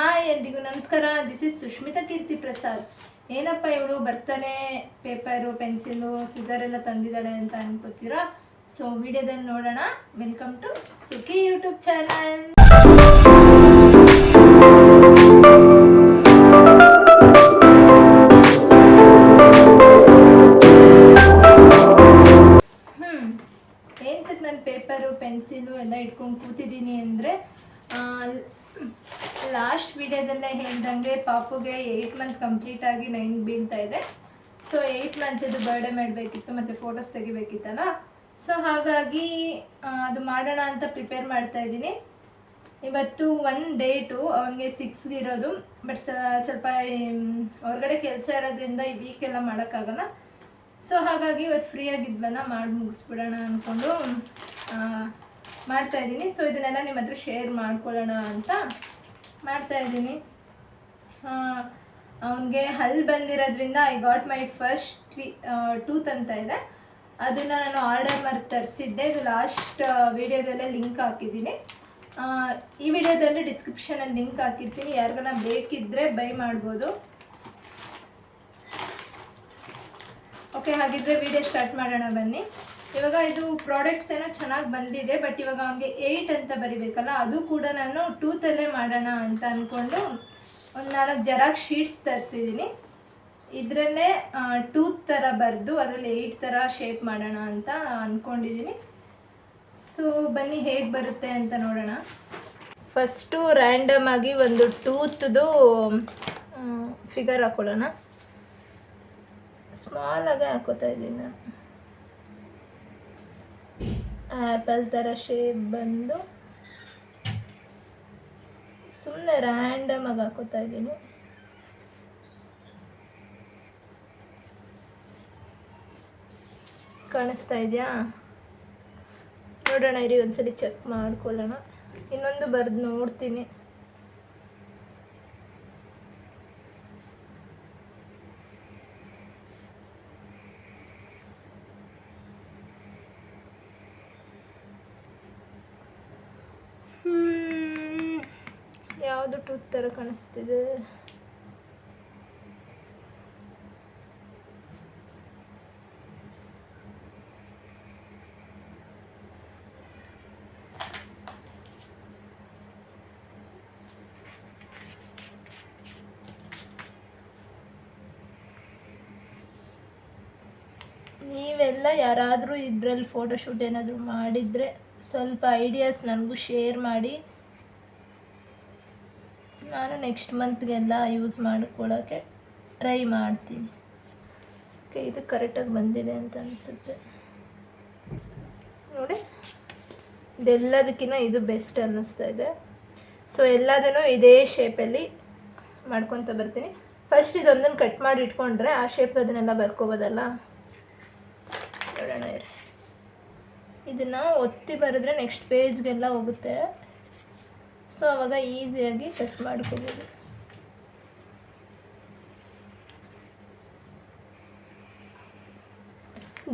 Hi ಎಲ್ರಿಗೂ ನಮಸ್ಕಾರ. This is Sushmita Keerthi Prasad ಏನಪ್ಪ ಇವಳು ಬರ್ತಾನೆ ಪೇಪರು ಪೆನ್ಸಿಲು ಸಿಸರ್ ಎಲ್ಲ ತಂದಿದ್ದಾಳೆ ಅಂತ ಅನ್ಕೋತೀರಾ? ಸೊ ವಿಡಿಯೋದಲ್ಲಿ ನೋಡೋಣ. Welcome to Sukhi YouTube channel hmm ಏಂತಕ್ಕೆ ನಾನು ಪೇಪರು ಪೆನ್ಸಿಲು ಎಲ್ಲ ಇಟ್ಕೊಂಡು ಕೂತಿದ್ದೀನಿ ಅಂದರೆ ಲಾಸ್ಟ್ ವಿಡಿಯೋದಲ್ಲೇ ಹೇಳ್ದಂಗೆ ಪಾಪುಗೆ ಏಯ್ಟ್ ಮಂತ್ ಕಂಪ್ಲೀಟ್ ಆಗಿ ನೈನ್ ಬೀಳ್ತಾ ಇದೆ. ಸೊ ಏಯ್ಟ್ ಮಂತದ್ದು ಬರ್ಡೇ ಮಾಡಬೇಕಿತ್ತು ಮತ್ತು ಫೋಟೋಸ್ ತೆಗಿಬೇಕಿತ್ತಲ್ಲ? ಸೊ ಹಾಗಾಗಿ ಅದು ಮಾಡೋಣ ಅಂತ ಪ್ರಿಪೇರ್ ಮಾಡ್ತಾ ಇದ್ದೀನಿ. ಇವತ್ತು ಒನ್ ಡೇಟು ಅವನಿಗೆ ಸಿಕ್ಸ್ಗೆ ಇರೋದು. ಬಟ್ ಸ್ವಲ್ಪ ಹೊರಗಡೆ ಕೆಲಸ ಇರೋದ್ರಿಂದ ಈ ವೀಕೆಲ್ಲ ಮಾಡೋಕ್ಕಾಗಲ್ಲ. ಸೊ ಹಾಗಾಗಿ ಇವತ್ತು ಫ್ರೀ ಆಗಿದ್ವಲ್ಲ, ಮಾಡಿ ಮುಗಿಸ್ಬಿಡೋಣ ಅಂದ್ಕೊಂಡು ಮಾಡ್ತಾ ಇದ್ದೀನಿ. ಸೊ ಇದನ್ನೆಲ್ಲ ನಿಮ್ಮ ಹತ್ರ ಶೇರ್ ಮಾಡ್ಕೊಳ್ಳೋಣ ಅಂತ ಮಾಡ್ತಾ ಇದ್ದೀನಿ. ಅವನಿಗೆ ಹಲ್ ಬಂದಿರೋದ್ರಿಂದ I got my first tooth ಅಂತ ಇದೆ. ಅದನ್ನು ನಾನು ಆರ್ಡರ್ ಮಾಡಿ ತರಿಸಿದ್ದೆ. ಇದು ಲಾಸ್ಟ್ ವಿಡಿಯೋದಲ್ಲೇ ಲಿಂಕ್ ಹಾಕಿದ್ದೀನಿ. ಈ ವಿಡಿಯೋದಲ್ಲಿ ಡಿಸ್ಕ್ರಿಪ್ಷನಲ್ಲಿ ಲಿಂಕ್ ಹಾಕಿರ್ತೀನಿ. ಯಾರಿಗನ ಬೇಕಿದ್ದರೆ ಬೈ ಮಾಡ್ಬೋದು. ಓಕೆ ಹಾಗಿದ್ರೆ ವಿಡಿಯೋ ಸ್ಟಾರ್ಟ್ ಮಾಡೋಣ ಬನ್ನಿ. ಇವಾಗ ಇದು ಪ್ರಾಡಕ್ಟ್ಸ್ ಏನೋ ಚೆನ್ನಾಗಿ ಬಂದಿದೆ ಬಟ್ ಇವಾಗ ಅವನಿಗೆ ಏಯ್ಟ್ ಅಂತ ಬರಿಬೇಕಲ್ಲ, ಅದು ಕೂಡ ನಾನು ಟೂತಲ್ಲೇ ಮಾಡೋಣ ಅಂತ ಅಂದ್ಕೊಂಡು ಒಂದು ನಾಲ್ಕು ಜೆರಾಕ್ಸ್ ಶೀಟ್ಸ್ ತರಿಸಿದ್ದೀನಿ ಇದರಲ್ಲೇ ಟೂತ್ ಥರ ಬರೆದು ಅದರಲ್ಲಿ ಏಯ್ಟ್ ಥರ ಶೇಪ್ ಮಾಡೋಣ ಅಂತ ಅಂದ್ಕೊಂಡಿದ್ದೀನಿ ಸೊ ಬನ್ನಿ ಹೇಗೆ ಬರುತ್ತೆ ಅಂತ ನೋಡೋಣ. ಫಸ್ಟು ರ್ಯಾಂಡಮ್ ಆಗಿ ಒಂದು ಟೂತ್ದು ಫಿಗರ್ ಹಾಕೊಳ್ಳೋಣ. ಸ್ಮಾಲಾಗೆ ಹಾಕೋತಾ ಇದ್ದೀನಿ ನಾನು. ಆ್ಯಪಲ್ ಥರ ಶೇಪ್ ಬಂದು ಸುಮ್ಮನೆ ರ್ಯಾಂಡಮ್ ಆಗಿ ಹಾಕೋತಾ ಇದ್ದೀನಿ. ಕಾಣಿಸ್ತಾ ಇದೆಯಾ? ನೋಡೋಣ, ಇರಿ ಒಂದ್ಸಲಿ ಚೆಕ್ ಮಾಡ್ಕೊಳ್ಳೋಣ. ಇನ್ನೊಂದು ಬರೆದು ನೋಡ್ತೀನಿ. ಯಾವುದು ಟೂತ್ ಥರ ಕಾಣಿಸ್ತಿದೆ? ನೀವೆಲ್ಲ ಯಾರಾದರೂ ಇದರಲ್ಲಿ ಫೋಟೋಶೂಟ್ ಏನಾದರೂ ಮಾಡಿದರೆ ಸ್ವಲ್ಪ ಐಡಿಯಾಸ್ ನನಗೂ ಶೇರ್ ಮಾಡಿ. ನಾನು ನೆಕ್ಸ್ಟ್ ಮಂತ್ಗೆಲ್ಲ ಯೂಸ್ ಮಾಡ್ಕೊಳ್ಳೋಕ್ಕೆ ಟ್ರೈ ಮಾಡ್ತೀನಿ. ಓಕೆ ಇದು ಕರೆಕ್ಟಾಗಿ ಬಂದಿದೆ ಅಂತ ಅನಿಸುತ್ತೆ. ನೋಡಿ ಇದೆಲ್ಲದಕ್ಕಿಂತ ಇದು ಬೆಸ್ಟ್ ಅನ್ನಿಸ್ತಾ ಇದೆ. ಸೊ ಎಲ್ಲದನ್ನು ಇದೇ ಶೇಪಲ್ಲಿ ಮಾಡ್ಕೊತ ಬರ್ತೀನಿ. ಫಸ್ಟ್ ಇದೊಂದನ್ನು ಕಟ್ ಮಾಡಿ ಇಟ್ಕೊಂಡ್ರೆ ಆ ಶೇಪ್ ಅದನ್ನೆಲ್ಲ ಬರ್ಕೋಬೋದಲ್ಲ? ನೋಡೋಣ ಇದನ್ನು ಒತ್ತಿ ಬರೆದ್ರೆ ನೆಕ್ಸ್ಟ್ ಪೇಜ್ಗೆಲ್ಲ ಹೋಗುತ್ತೆ. ಸೊ ಅವಾಗ ಈಸಿಯಾಗಿ ಕಟ್ ಮಾಡ್ಕೋಬೋದು.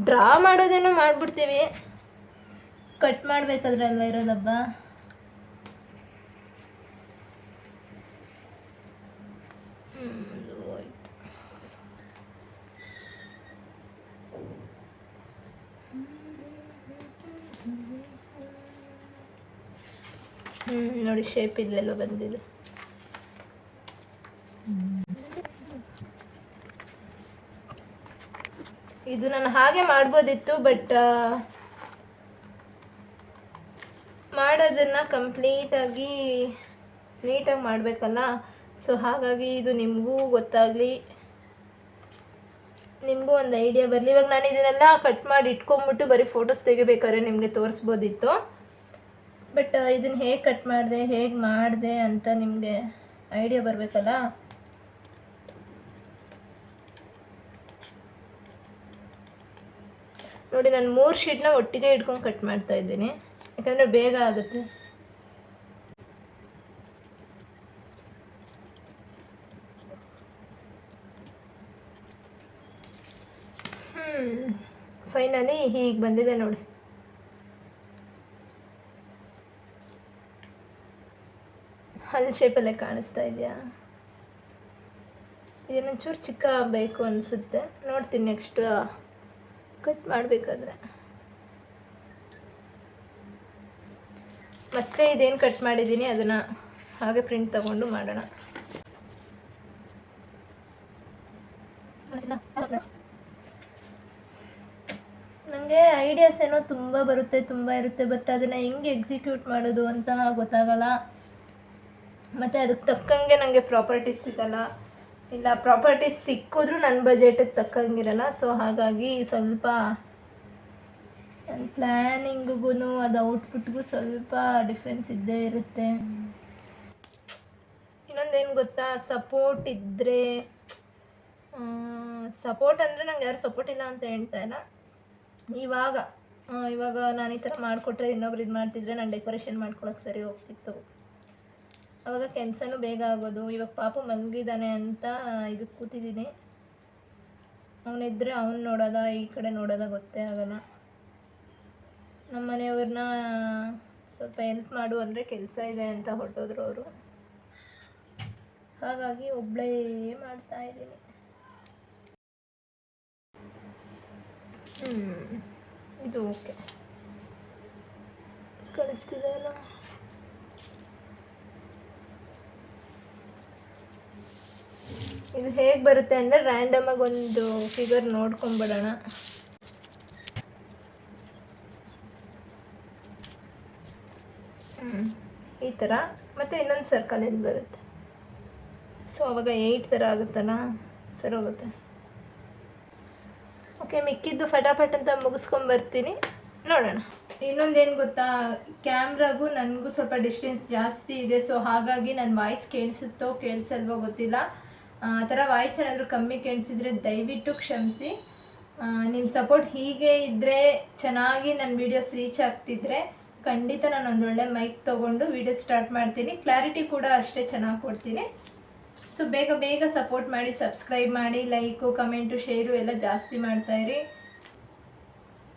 ಡ್ರಾ ಮಾಡೋದೇನೋ ಮಾಡ್ಬಿಡ್ತೀವಿ. ಕಟ್ ಮಾಡ್ಬೇಕಾದ್ರಲ್ವ ಇರೋದಬ್ಬ? ಹ್ಮ್, ನೋಡಿ ಶೇಪ್ ಇಲ್ಲೆಲ್ಲ ಬಂದಿದೆ. ಇದು ನಾನು ಹಾಗೆ ಮಾಡ್ಬೋದಿತ್ತು ಬಟ್ ಮಾಡೋದನ್ನ ಕಂಪ್ಲೀಟಾಗಿ ನೀಟಾಗಿ ಮಾಡಬೇಕಲ್ಲ? ಸೊ ಹಾಗಾಗಿ ಇದು ನಿಮಗೂ ಗೊತ್ತಾಗಲಿ. ನಿಮಗೂ ಒಂದು ಐಡಿಯಾ ಬರಲಿ. ಇವಾಗ ನಾನು ಇದನ್ನೆಲ್ಲ ಕಟ್ ಮಾಡಿ ಇಟ್ಕೊಂಬಿಟ್ಟು ಬರೀ ಫೋಟೋಸ್ ತೆಗಿಬೇಕಾದ್ರೆ ನಿಮಗೆ ತೋರಿಸ್ಬೋದಿತ್ತು. ಬಟ್ ಇದನ್ನು ಹೇಗೆ ಕಟ್ ಮಾಡಿದೆ, ಹೇಗೆ ಮಾಡಿದೆ ಅಂತ ನಿಮಗೆ ಐಡಿಯಾ ಬರಬೇಕಲ್ಲ? ನೋಡಿ, ನಾನು ಮೂರು ಶೀಟ್ನ ಒಟ್ಟಿಗೆ ಇಟ್ಕೊಂಡು ಕಟ್ ಮಾಡ್ತಾ ಇದ್ದೀನಿ. ಯಾಕಂದರೆ ಬೇಗ ಆಗುತ್ತೆ. ಫೈನಲಿ ಹೀಗೆ ಬಂದಿದೆ ನೋಡಿ. ಹಲ್ ಶೇಪಲ್ಲೇ ಕಾಣಿಸ್ತಾ ಇದೆಯಾ? ಇದನ್ನೊಂಚೂರು ಚಿಕ್ಕ ಬೇಕು ಅನಿಸುತ್ತೆ. ನೋಡ್ತೀನಿ ನೆಕ್ಸ್ಟ್ ಕಟ್ ಮಾಡಬೇಕಾದ್ರೆ. ಮತ್ತೆ ಇದೇನು ಕಟ್ ಮಾಡಿದ್ದೀನಿ, ಅದನ್ನು ಹಾಗೆ ಪ್ರಿಂಟ್ ತಗೊಂಡು ಮಾಡೋಣ. ನನಗೆ ಐಡಿಯಾಸ್ ಏನೋ ತುಂಬ ಬರುತ್ತೆ, ತುಂಬ ಇರುತ್ತೆ ಬಟ್ ಅದನ್ನು ಹೆಂಗೆ ಎಕ್ಸಿಕ್ಯೂಟ್ ಮಾಡೋದು ಅಂತ ಗೊತ್ತಾಗಲ್ಲ. ಮತ್ತು ಅದಕ್ಕೆ ತಕ್ಕಂಗೆ ನನಗೆ ಪ್ರಾಪರ್ಟೀಸ್ ಸಿಗಲ್ಲ. ಇಲ್ಲ, ಪ್ರಾಪರ್ಟೀಸ್ ಸಿಕ್ಕಿದ್ರೂ ನನ್ನ ಬಜೆಟಿಗೆ ತಕ್ಕಂಗಿರಲ್ಲ. ಸೊ ಹಾಗಾಗಿ ಸ್ವಲ್ಪ ನನ್ನ ಪ್ಲ್ಯಾನಿಂಗಿಗೂ ಅದು ಔಟ್ಪುಟ್ಗೂ ಸ್ವಲ್ಪ ಡಿಫ್ರೆನ್ಸ್ ಇದ್ದೇ ಇರುತ್ತೆ. ಇನ್ನೊಂದೇನು ಗೊತ್ತಾ? ಸಪೋರ್ಟ್ ಇದ್ದರೆ ಸಪೋರ್ಟ್ ಅಂದರೆ ನಂಗೆ ಯಾರು ಸಪೋರ್ಟ್ ಇಲ್ಲ ಅಂತ ಹೇಳ್ತಾ ಇಲ್ಲ. ಇವಾಗ ಇವಾಗ ನಾನು ಈ ಥರ ಮಾಡಿಕೊಟ್ರೆ ಇನ್ನೊಬ್ರು ಇದು ಮಾಡ್ತಿದ್ರೆ ನಾನು ಡೆಕೋರೇಷನ್ ಮಾಡ್ಕೊಳಕ್ಕೆ ಸರಿ ಹೋಗ್ತಿತ್ತು. ಅವಾಗ ಕೆಲಸನೂ ಬೇಗ ಆಗೋದು, ಇವಾಗ ಪಾಪ ಮಲಗಿದ್ದಾನೆ ಅಂತ ಇದಕ್ಕೆ ಕೂತಿದ್ದೀನಿ. ಅವನಿದ್ರೆ ಅವನು ನೋಡೋದ, ಈ ಕಡೆ ನೋಡೋದ ಗೊತ್ತೇ ಆಗಲ್ಲ. ನಮ್ಮನೆಯವ್ರನ್ನ ಸ್ವಲ್ಪ ಹೆಲ್ಪ್ ಮಾಡು ಅಂದರೆ ಕೆಲಸ ಇದೆ ಅಂತ ಹೊರಟೋದ್ರು ಅವರು. ಹಾಗಾಗಿ ಒಬ್ಬಳೇ ಮಾಡ್ತಾ ಇದ್ದೀನಿ. ಹ್ಞೂ ಇದು ಓಕೆ ಕಳಿಸ್ತಿದೆ ಇದು ಹೇಗೆ ಬರುತ್ತೆ ಅಂದರೆ ರ್ಯಾಂಡಮ್ ಆಗಿ ಒಂದು ಫಿಗರ್ ನೋಡ್ಕೊಂಬಿಡೋಣ. ಈ ಥರ ಮತ್ತು ಇನ್ನೊಂದು ಸರ್ಕಲ್ ಇಲ್ಲಿ ಬರುತ್ತೆ? ಸೊ ಅವಾಗ ಏಯ್ಟ್ ಥರ ಆಗುತ್ತಲ್ಲ? ಸರಿ ಹೋಗುತ್ತೆ. ಓಕೆ ಮಿಕ್ಕಿದ್ದು ಫಟಾಫಟ್ ಅಂತ ಮುಗಿಸ್ಕೊಂಬರ್ತೀನಿ. ನೋಡೋಣ. ಇನ್ನೊಂದೇನು ಗೊತ್ತಾ? ಕ್ಯಾಮ್ರಾಗೂ ನನಗೂ ಸ್ವಲ್ಪ ಡಿಸ್ಟೆನ್ಸ್ ಜಾಸ್ತಿ ಇದೆ. ಸೊ ಹಾಗಾಗಿ ನನ್ನ ವಾಯ್ಸ್ ಕೇಳಿಸುತ್ತೋ, ಕೇಳಿಸಲ್ವೋ ಗೊತ್ತಿಲ್ಲ. ಆ ಥರ ವಾಯ್ಸ್ ಏನಾದರೂ ಕಮ್ಮಿ ಕೇಳಿಸಿದ್ರೆ ದಯವಿಟ್ಟು ಕ್ಷಮಿಸಿ. ನಿಮ್ಮ ಸಪೋರ್ಟ್ ಹೀಗೆ ಇದ್ದರೆ ಚೆನ್ನಾಗಿ ನನ್ನ ವೀಡಿಯೋಸ್ ರೀಚ್ ಆಗ್ತಿದ್ರೆ ಖಂಡಿತ ನಾನು ಒಂದೊಳ್ಳೆ ಮೈಕ್ ತಗೊಂಡು ವಿಡಿಯೋ ಸ್ಟಾರ್ಟ್ ಮಾಡ್ತೀನಿ. ಕ್ಲಾರಿಟಿ ಕೂಡ ಅಷ್ಟೇ ಚೆನ್ನಾಗಿ ಕೊಡ್ತೀನಿ. ಸೊ ಬೇಗ ಬೇಗ ಸಪೋರ್ಟ್ ಮಾಡಿ ಸಬ್ಸ್ಕ್ರೈಬ್ ಮಾಡಿ ಲೈಕು ಕಮೆಂಟು ಶೇರು ಎಲ್ಲ ಜಾಸ್ತಿ ಮಾಡ್ತಾ ಇರಿ.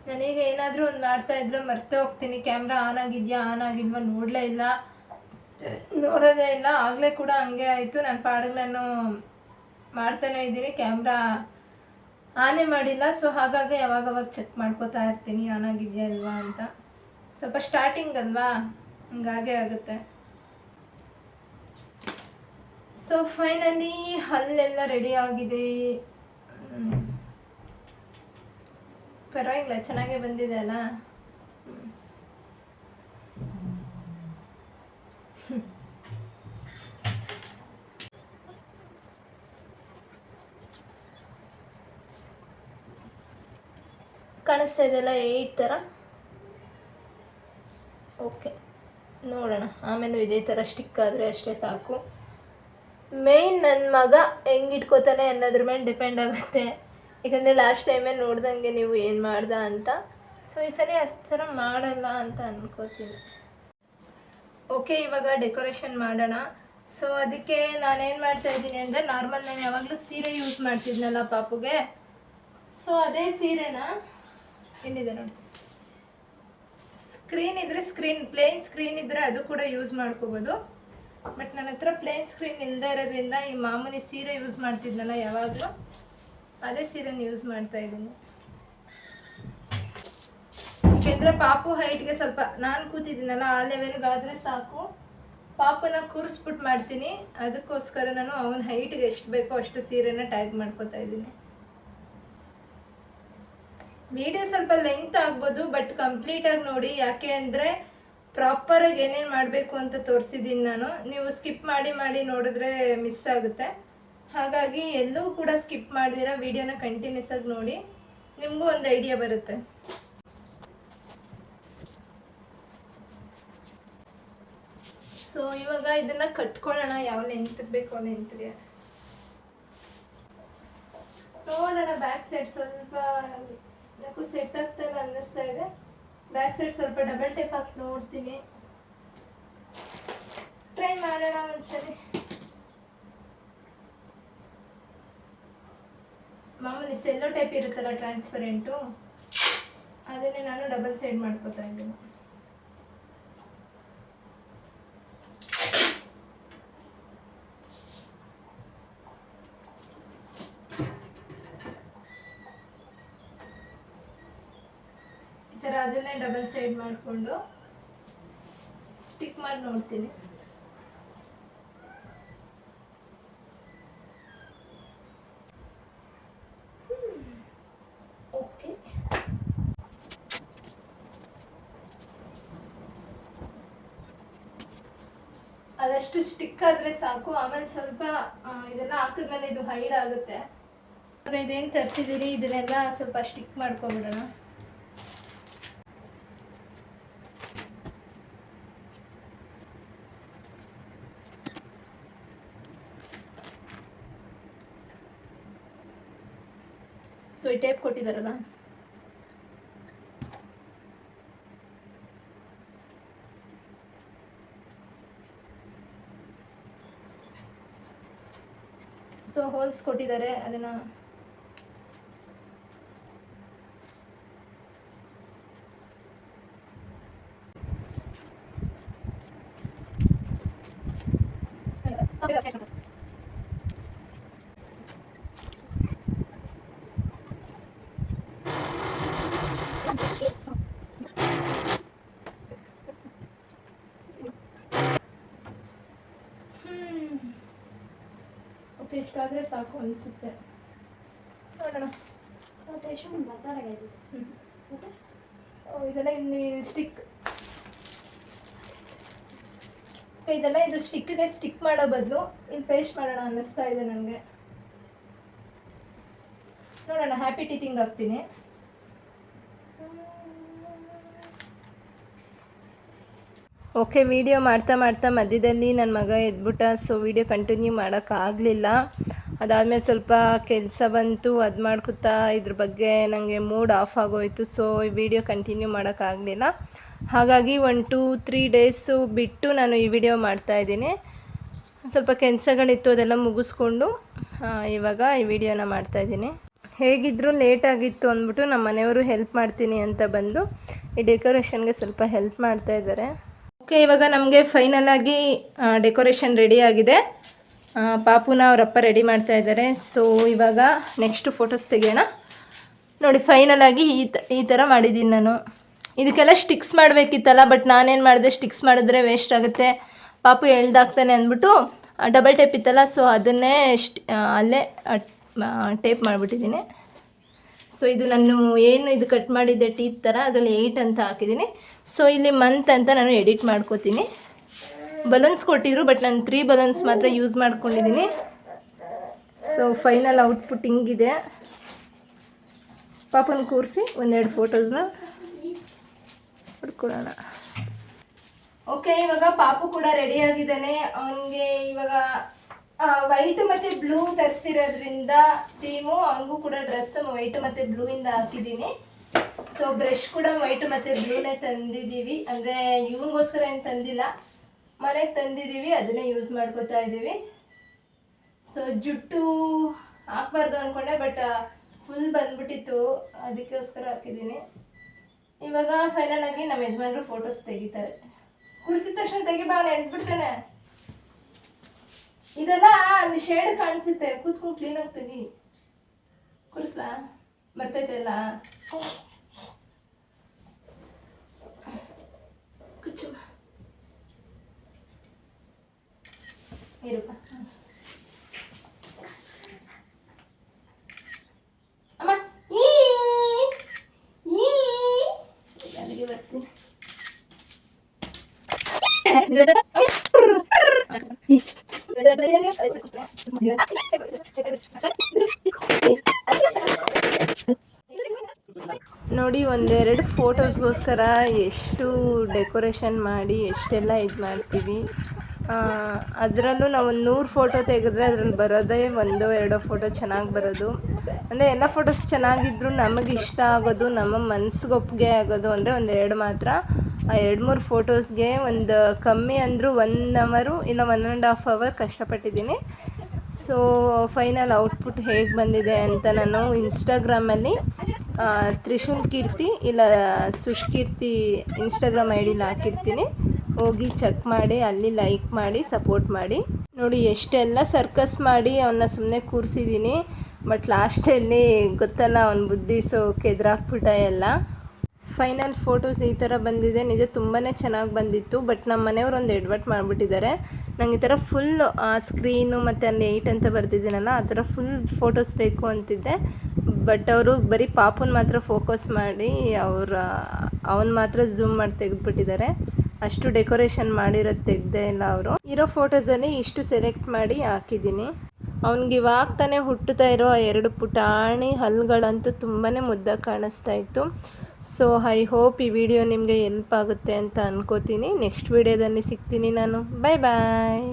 ನನಗೆ ಏನಾದರೂ ಒಂದು ಮಾಡ್ತಾ ಇದ್ರೆ ಮರ್ತೇ ಹೋಗ್ತೀನಿ. ಕ್ಯಾಮ್ರಾ ಆನ್ ಆಗಿದೆಯಾ ಆನ್ ಆಗಿಲ್ವಾ ನೋಡಲೇ ಇಲ್ಲ. ನೋಡೋದೇ ಇಲ್ಲ, ಆಗಲೇ ಕೂಡ ಹಂಗೆ ಆಯಿತು. ನನ್ನ ಪಾಡಿಗೆ ಮಾಡ್ತಾನೇ ಮಾಡ್ತಾನೆ ಇದ್ದೀನಿ. ಕ್ಯಾಮ್ರಾ ಆನೇ ಮಾಡಿಲ್ಲ, ಸೊ ಹಾಗಾಗಿ ಯಾವಾಗವಾಗ ಚೆಕ್ ಮಾಡ್ಕೋತಾ ಇರ್ತೀನಿ. ಆನ್ ಆಗಿದೆಯಾ ಅಲ್ವಾ ಅಂತ. ಸ್ವಲ್ಪ ಸ್ಟಾರ್ಟಿಂಗ್ ಅಲ್ವಾ? ಹಂಗಾಗೆ ಆಗುತ್ತೆ. ಸೊ ಫೈನಲಿ ಹಲ್ಲೆಲ್ಲ ರೆಡಿ ಆಗಿದೆ. ಪರವಾಗಿಲ್ಲ, ಚೆನ್ನಾಗೇ ಬಂದಿದೆ ಅಲ್ಲ? ಕಾಣಿಸ್ತಾ ಇದೆಯಲ್ಲ ಏಯ್ಟ್ ಥರ ಓಕೆ ನೋಡೋಣ. ಆಮೇಲೆ ಇದೇ ಥರ ಸ್ಟಿಕ್ ಆದರೆ ಅಷ್ಟೇ ಸಾಕು. ಮೇಯ್ನ್ ನನ್ನ ಮಗ ಹೆಂಗೆ ಇಟ್ಕೋತಾನೆ ಅನ್ನೋದ್ರ ಮೇಲೆ ಡಿಪೆಂಡ್ ಆಗುತ್ತೆ. ಯಾಕಂದರೆ ಲಾಸ್ಟ್ ಟೈಮೇ ನೋಡ್ದಂಗೆ ನೀವು ಏನು ಮಾಡ್ದ ಅಂತ. ಸೊ ಈ ಸಲ ಅಷ್ಟು ಥರ ಮಾಡಲ್ಲ ಅಂತ ಅನ್ಕೋತೀನಿ. ಓಕೆ, ಇವಾಗ ಡೆಕೋರೇಷನ್ ಮಾಡೋಣ. ಸೊ ಅದಕ್ಕೆ ನಾನೇನು ಮಾಡ್ತಾ ಇದ್ದೀನಿ ಅಂದರೆ ನಾರ್ಮಲ್ ನಾನು ಯಾವಾಗಲೂ ಸೀರೆ ಯೂಸ್ ಮಾಡ್ತಿದ್ನಲ್ಲ ಪಾಪುಗೆ. ಸೊ ಅದೇ ಸೀರೆನ ಏನಿದೆ ನೋಡಿ. ಸ್ಕ್ರೀನ್ ಇದ್ರೆ ಸ್ಕ್ರೀನ್ ಪ್ಲೇನ್ ಸ್ಕ್ರೀನ್ ಇದ್ರೆ ಅದು ಕೂಡ ಯೂಸ್ ಮಾಡ್ಕೋಬೋದು. ಬಟ್ ನನ್ನ ಹತ್ರ ಪ್ಲೇನ್ ಸ್ಕ್ರೀನ್ ಇಲ್ಲದೆ ಇರೋದ್ರಿಂದ ಈ ಮಾಮೂಲಿ ಸೀರೆ ಯೂಸ್ ಮಾಡ್ತಿದ್ನಲ್ಲ ಯಾವಾಗಲೂ, ಅದೇ ಸೀರೆನ ಯೂಸ್ ಮಾಡ್ತಾ ಇದ್ದೀನಿ. ಯಾಕೆಂದ್ರೆ ಪಾಪು ಹೈಟ್ಗೆ ಸ್ವಲ್ಪ, ನಾನು ಕೂತಿದ್ದೀನಲ್ಲ, ಆ ಲೆವೆಲ್ಗಾದರೆ ಸಾಕು. ಪಾಪನ ಕೂರಿಸ್ಬಿಟ್ಟು ಮಾಡ್ತೀನಿ. ಅದಕ್ಕೋಸ್ಕರ ನಾನು ಅವನ ಹೈಟ್ಗೆ ಎಷ್ಟು ಬೇಕೋ ಅಷ್ಟು ಸೀರೆನ ಟೈಪ್ ಮಾಡ್ಕೋತಾ ಇದ್ದೀನಿ. ವಿಡಿಯೋ ಸ್ವಲ್ಪ ಲೆಂತ್ ಆಗ್ಬೋದು ಬಟ್ ಕಂಪ್ಲೀಟಾಗಿ ನೋಡಿ. ಯಾಕೆ ಅಂದರೆ ಪ್ರಾಪರಾಗಿ ಏನೇನು ಮಾಡಬೇಕು ಅಂತ ತೋರಿಸಿದ್ದೀನಿ ನಾನು. ನೀವು ಸ್ಕಿಪ್ ಮಾಡಿ ಮಾಡಿ ನೋಡಿದ್ರೆ ಮಿಸ್ ಆಗುತ್ತೆ. ಹಾಗಾಗಿ ಎಲ್ಲೂ ಕೂಡ ಸ್ಕಿಪ್ ಮಾಡಿದಿರ ವಿಡಿಯೋನ ಕಂಟಿನ್ಯೂಸ್ ಆಗಿ ನೋಡಿ. ನಿಮಗೂ ಒಂದು ಐಡಿಯಾ ಬರುತ್ತೆ. ಸೊ ಇವಾಗ ಇದನ್ನ ಕಟ್ಕೊಳ್ಳೋಣ. ಯಾವ ಲೆಂತ್ ಬೇಕು ಲೆಂತ್ಗೆ ನೋಡೋಣ ಬ್ಯಾಕ್ ಸೈಡ್ ಸ್ವಲ್ಪ ಯಾಕೋ ಸೆಟ್ ಆಗ್ತಾ ಇಲ್ಲ ಅನ್ನಿಸ್ತಾ ಇದೆ. ಬ್ಯಾಕ್ ಸೈಡ್ ಸ್ವಲ್ಪ ಡಬಲ್ ಟೇಪ್ ಹಾಕಿ ನೋಡ್ತೀನಿ. ಟ್ರೈ ಮಾಡೋಣ ಒಂದ್ಸರಿ. ಮಾಮೂಲಿ ಸೆಲ್ಲೋ ಟೈಪ್ ಇರುತ್ತಲ್ಲ ಟ್ರಾನ್ಸ್ಪರೆಂಟು ಅದನ್ನೇ ನಾನು ಡಬಲ್ ಸೈಡ್ ಮಾಡ್ಕೋತಾ ಇದ್ದೀನಿ. ಅದನ್ನೇ ಡಬಲ್ ಸೈಡ್ ಮಾಡಿಕೊಂಡು ಸ್ಟಿಕ್ ಮಾಡಿ ನೋಡ್ತೀನಿ. ಓಕೆ ಅದಷ್ಟು ಸ್ಟಿಕ್ ಆದ್ರೆ ಸಾಕು. ಆಮೇಲೆ ಸ್ವಲ್ಪ ಇದೆಲ್ಲ ಹಾಕಿದ್ಮೇಲೆ ಇದು ಹೈಡ್ ಆಗುತ್ತೆ. ಇದೇನು ತರಿಸಿದ್ದೀರಿ ಇದನ್ನೆಲ್ಲ ಸ್ವಲ್ಪ ಸ್ಟಿಕ್ ಮಾಡ್ಕೊಂಬಿಡೋಣ ಈ ಟೇಪ್ ಕೊಟ್ಟಿದ್ದಾರಲ್ಲ. ಸೊ ಹೋಲ್ಸ್ ಕೊಟ್ಟಿದ್ದಾರೆ. ಅದನ್ನ ಓಕೆ ಇಷ್ಟಾದರೆ ಸಾಕು ಅನಿಸುತ್ತೆ. ನೋಡೋಣ. ಇದೆಲ್ಲ ಇಲ್ಲಿ ಸ್ಟಿಕ್ ಇದೆಲ್ಲ ಇದು ಸ್ಟಿಕ್ಗೆ ಸ್ಟಿಕ್ ಮಾಡೋ ಬದಲು ಇಲ್ಲಿ ಪೇಸ್ಟ್ ಮಾಡೋಣ ಅನ್ನಿಸ್ತಾ ಇದೆ ನನಗೆ. ನೋಡೋಣ ಹ್ಯಾಪಿ ಟೀತಿಂಗ್ ಹಾಕ್ತೀನಿ ಓಕೆ, ವಿಡಿಯೋ ಮಾಡ್ತಾ ಮಾಡ್ತಾ ಮಧ್ಯದಲ್ಲಿ ನನ್ನ ಮಗ ಎದ್ಬಿಟ್ಟ ಸೊ ವಿಡಿಯೋ ಕಂಟಿನ್ಯೂ ಮಾಡೋಕ್ಕಾಗಲಿಲ್ಲ ಅದಾದಮೇಲೆ ಸ್ವಲ್ಪ ಕೆಲಸ ಬಂತು, ಅದು ಮಾಡ್ಕೊತಾ ಇದ್ರ ಬಗ್ಗೆ ನನಗೆ ಮೂಡ್ ಆಫ್ ಆಗೋಯ್ತು ಸೊ ಈ ವಿಡಿಯೋ ಕಂಟಿನ್ಯೂ ಮಾಡೋಕ್ಕಾಗಲಿಲ್ಲ ಹಾಗಾಗಿ ಒನ್ ಟೂ ತ್ರೀ ಡೇಸು ಬಿಟ್ಟು ನಾನು ಈ ವಿಡಿಯೋ ಮಾಡ್ತಾಯಿದ್ದೀನಿ ಸ್ವಲ್ಪ ಕೆಲಸಗಳಿತ್ತು, ಅದೆಲ್ಲ ಮುಗಿಸ್ಕೊಂಡು ಇವಾಗ ಈ ವಿಡಿಯೋನ ಮಾಡ್ತಾಯಿದ್ದೀನಿ ಹೇಗಿದ್ದರೂ ಲೇಟ್ ಆಗಿತ್ತು ಅಂದ್ಬಿಟ್ಟು ನಮ್ಮ ಮನೆಯವರು ಹೆಲ್ಪ್ ಮಾಡ್ತೀನಿ ಅಂತ ಬಂದು, ಈ ಡೆಕೋರೇಷನ್ಗೆ ಸ್ವಲ್ಪ ಹೆಲ್ಪ್ ಮಾಡ್ತಾ ಇದ್ದಾರೆ. ಓಕೆ, ಇವಾಗ ನಮಗೆ ಫೈನಲಾಗಿ ಡೆಕೋರೇಷನ್ ರೆಡಿ ಆಗಿದೆ. ಪಾಪುನ ಅವರಪ್ಪ ರೆಡಿ ಮಾಡ್ತಾ ಇದ್ದಾರೆ. ಸೊ ಇವಾಗ ನೆಕ್ಸ್ಟ್ ಫೋಟೋಸ್ ತೆಗೆಯೋಣ. ನೋಡಿ ಫೈನಲ್ ಆಗಿ ಈ ತ, ಈ ಥರ ಮಾಡಿದ್ದೀನಿ ನಾನು. ಇದಕ್ಕೆಲ್ಲ ಸ್ಟಿಕ್ಸ್ ಮಾಡಬೇಕಿತ್ತಲ್ಲ ಬಟ್ ನಾನೇನು ಮಾಡಿದೆ ಸ್ಟಿಕ್ಸ್ ಮಾಡಿದ್ರೆ ವೇಸ್ಟ್ ಆಗುತ್ತೆ. ಪಾಪು ಎಳ್ದಾಗ್ತಾನೆ ಅಂದ್ಬಿಟ್ಟು ಡಬಲ್ ಟೇಪ್ ಇತ್ತಲ್ಲ ಸೊ ಅದನ್ನೇ ಅಲ್ಲೇ ಟೇಪ್ ಮಾಡಿಬಿಟ್ಟಿದ್ದೀನಿ. ಸೊ ಇದು ನಾನು ಏನು ಇದು ಕಟ್ ಮಾಡಿದ್ದೆ ಟೀತ್ ಥರ ಅದರಲ್ಲಿ ಏಯ್ಟ್ ಅಂತ ಹಾಕಿದ್ದೀನಿ. ಸೊ ಇಲ್ಲಿ ಮಂತ್ ಅಂತ ನಾನು ಎಡಿಟ್ ಮಾಡ್ಕೋತೀನಿ. ಬಲೂನ್ಸ್ ಕೊಟ್ಟಿದ್ರು ಬಟ್ ನಾನು ತ್ರೀ ಬಲೂನ್ಸ್ ಮಾತ್ರ ಯೂಸ್ ಮಾಡ್ಕೊಂಡಿದ್ದೀನಿ ಸೊ ಫೈನಲ್ ಔಟ್ಪುಟ್ ಹಿಂಗಿದೆ. ಪಾಪನ ಕೂರಿಸಿ ಒಂದೆರಡು ಫೋಟೋಸ್ನ ಹುಡ್ಕೊಳ್ಳೋಣ. ಓಕೆ ಇವಾಗ ಪಾಪು ಕೂಡ ರೆಡಿ ಆಗಿದ್ದಾನೆ. ಅವನಿಗೆ ಇವಾಗ ವೈಟ್ ಮತ್ತು ಬ್ಲೂ ತರಿಸಿರೋದ್ರಿಂದ ಥೀಮು ಅವನಿಗೂ ಕೂಡ ಡ್ರೆಸ್ ವೈಟ್ ಮತ್ತು ಬ್ಲೂ ಇಂದ ಹಾಕಿದ್ದೀನಿ. ಸೊ ಬ್ರಷ್ ಕೂಡ ವೈಟ್ ಮತ್ತೆ ಬ್ಲೂನೇ ತಂದಿದ್ದೀವಿ. ಅಂದರೆ ಇವನಿಗೋಸ್ಕರ ಏನು ತಂದಿಲ್ಲ. ಮನೆಗೆ ತಂದಿದ್ದೀವಿ, ಅದನ್ನೇ ಯೂಸ್ ಮಾಡ್ಕೋತಾ ಇದ್ದೀವಿ. ಸೊ ಜುಟ್ಟು ಹಾಕ್ಬಾರ್ದು ಅಂದ್ಕೊಂಡೆ ಬಟ್ ಫುಲ್ ಬಂದ್ಬಿಟ್ಟಿತ್ತು. ಅದಕ್ಕೋಸ್ಕರ ಹಾಕಿದ್ದೀನಿ. ಇವಾಗ ಫೈನಲ್ ಆಗಿ ನಮ್ಮ ಯಜಮಾನರು ಫೋಟೋಸ್ ತೆಗಿತಾರೆ. ಕುರ್ಸಿದ ತಕ್ಷಣ ತೆಗಿಬಾ ಬಾ ಎಡ್ಬಿಡ್ತಾನೆ ಇದೆಲ್ಲ ಅಲ್ಲಿ ಶೇಡ್ ಕಾಣಿಸುತ್ತೆ. ಕೂತ್ಕೊಂಡು ಕ್ಲೀನಾಗಿ ತೆಗಿ. ಕುರ್ಸ್ಲಾ? ಬರ್ತೈತೆ ಎಲ್ಲ ಕುಚ್ಚು ಇರಪ್ಪ ಅಮ್ಮ ಈ ಈ ಅಲ್ಲಿಗೆ ಬರ್ತೀನಿ ನೋಡಿ ಒಂದೆರಡು ಫೋಟೋಸ್ಗೋಸ್ಕರ ಎಷ್ಟು ಡೆಕೋರೇಷನ್ ಮಾಡಿ, ಎಷ್ಟೆಲ್ಲ ಇದು ಮಾಡ್ತೀವಿ. ಅದರಲ್ಲೂ ನಾವು ಒಂದು ನೂರು ಫೋಟೋ ತೆಗೆದ್ರೆ ಅದ್ರಲ್ಲಿ ಬರೋದೇ ಒಂದೋ ಎರಡೋ ಫೋಟೋ ಚೆನ್ನಾಗಿ ಬರೋದು. ಅಂದರೆ ಎಲ್ಲ ಫೋಟೋಸ್ ಚೆನ್ನಾಗಿದ್ರು ನಮಗೆ ಇಷ್ಟ ಆಗೋದು, ನಮ್ಮ ಮನ್ಸಿಗೆ ಒಪ್ಪಿಗೆ ಆಗೋದು ಅಂದರೆ ಒಂದೆರಡು ಮಾತ್ರ. ಆ ಎರಡು ಮೂರು ಫೋಟೋಸ್ಗೆ ಒಂದು ಕಮ್ಮಿ ಅಂದರೂ ಒನ್ ಅವರು ಇಲ್ಲ ಒನ್ ಆ್ಯಂಡ್ ಹಾಫ್ ಅವರ್ ಕಷ್ಟಪಟ್ಟಿದ್ದೀನಿ. ಸೊ ಫೈನಲ್ ಔಟ್ಪುಟ್ ಹೇಗೆ ಬಂದಿದೆ ಅಂತ ನಾನು ಇನ್ಸ್ಟಾಗ್ರಾಮಲ್ಲಿ ತ್ರಿಶೂಲ್ ಕೀರ್ತಿ ಇಲ್ಲ ಸುಷ್ಕೀರ್ತಿ ಇನ್ಸ್ಟಾಗ್ರಾಮ್ ಐ ಡಿಲಿ ಹಾಕಿರ್ತೀನಿ. ಹೋಗಿ ಚೆಕ್ ಮಾಡಿ, ಅಲ್ಲಿ ಲೈಕ್ ಮಾಡಿ ಸಪೋರ್ಟ್ ಮಾಡಿ. ನೋಡಿ, ಎಷ್ಟೆಲ್ಲ ಸರ್ಕಸ್ ಮಾಡಿ ಅವನ್ನ ಸುಮ್ಮನೆ ಕೂರಿಸಿದ್ದೀನಿ ಬಟ್ ಲಾಸ್ಟಲ್ಲಿ ಗೊತ್ತಲ್ಲ ಅವನ ಬುದ್ಧಿ ಸೊ ಕೆದ್ರಾಕ್ಬಿಟ್ಟ ಎಲ್ಲ. ಫೈನಲ್ ಫೋಟೋಸ್ ಈ ಥರ ಬಂದಿದೆ. ನಿಜ ತುಂಬಾ ಚೆನ್ನಾಗಿ ಬಂದಿತ್ತು ಬಟ್ ನಮ್ಮ ಮನೆಯವರು ಒಂದು ಎಡ್ವರ್ಟ್ ಮಾಡಿಬಿಟ್ಟಿದ್ದಾರೆ. ನಂಗೆ ಈ ಥರ ಫುಲ್ ಸ್ಕ್ರೀನು ಮತ್ತು ಅಲ್ಲಿ ಏಯ್ಟ್ ಅಂತ ಬರ್ತಿದ್ದೀನಲ್ಲ ಆ ಥರ ಫುಲ್ ಫೋಟೋಸ್ ಬೇಕು ಅಂತಿದ್ದೆ. ಬಟ್ ಅವರು ಬರೀ ಪಾಪುನ ಮಾತ್ರ ಫೋಕಸ್ ಮಾಡಿ ಅವರ, ಅವನ್ ಮಾತ್ರ ಝೂಮ್ ಮಾಡಿ ತೆಗೆದ್ಬಿಟ್ಟಿದ್ದಾರೆ. ಅಷ್ಟು ಡೆಕೋರೇಷನ್ ಮಾಡಿರೋದು ತೆಗ್ದೇ ಇಲ್ಲ ಅವರು. ಇರೋ ಫೋಟೋಸಲ್ಲಿ ಇಷ್ಟು ಸೆಲೆಕ್ಟ್ ಮಾಡಿ ಹಾಕಿದ್ದೀನಿ. ಅವ್ನಿಗೆ ಇವಾಗ ತಾನೇ ಹುಟ್ಟುತ್ತಾ ಇರೋ ಎರಡು ಪುಟಾಣಿ ಹಲ್ಲುಗಳಂತೂ ತುಂಬಾ ಮುದ್ದಾಗಿ ಕಾಣಿಸ್ತಾ ಇತ್ತು. ಸೊ ಐ ಹೋಪ್ ಈ ವಿಡಿಯೋ ನಿಮಗೆ ಎಲ್ಪ್ ಆಗುತ್ತೆ ಅಂತ ಅನ್ಕೋತೀನಿ. ನೆಕ್ಸ್ಟ್ ವಿಡಿಯೋದಲ್ಲಿ ಸಿಗ್ತೀನಿ ನಾನು. ಬಾಯ್ ಬಾಯ್